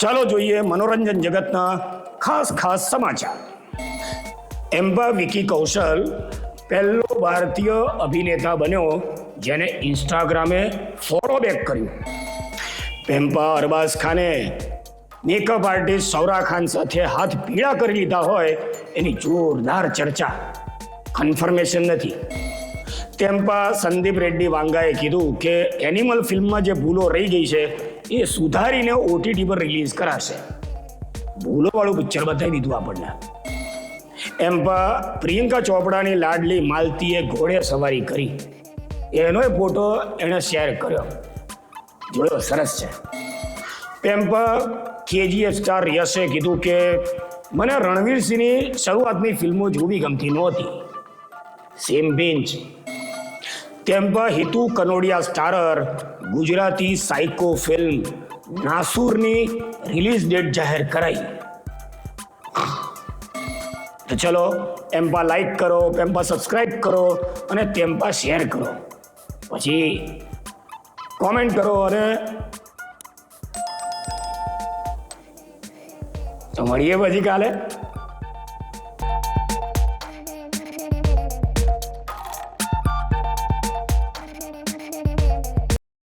ચાલો જોઈએ મનોરંજન જગતના ખાસ ખાસ સમાચાર. એમ્બા વિકી કૌશલ પહેલો ભારતીય અભિનેતા બન્યો જેને ઇન્સ્ટાગ્રામે ફોલો બેક કર્યું. પેમ્પા અરબાઝ ખાને મેકઅપ આર્ટિસ્ટ સૌરા ખાન સાથે હાથ પીળા કરી લીધા હોય એની જોરદાર ચર્ચા. કન્ફર્મેશન નથી. તેમ્પા સંદીપ રેડ્ડી વાંગાએ કીધું કે એનિમલ ફિલ્મમાં જે ભૂલો રહી ગઈ છે, એ સુધારીને ઓટીટી પર રિલીઝ કરાશે. ભૂલોવાળું પિક્ચર બતાવી દીધું આપણને. એમ પણ પ્રિયંકા ચોપડાની લાડલી માલતીએ ઘોડે સવારી કરી. એનો ફોટો એણે શેર કર્યો. જોયો, સરસ છે. એમ પણ કેજીએફ સ્ટાર યશે કીધું કે, મને રણવીર સિંહની શરૂઆતની ફિલ્મો જોવી ગમતી નહોતી. સેમ બેન્ચ તેમ પણ Hitu Kanodia starrer, Gujarati psycho film નાસુરની release date જાહેર કરાઈ. તો ચલો એમ્પા લાઈક કરો એમ્પા સબસ્ક્રાઈબ કરો અને તેમ્પા શેર કરો. પછી કોમેન્ટ કરો અને તો મળીએ પછી કાલે.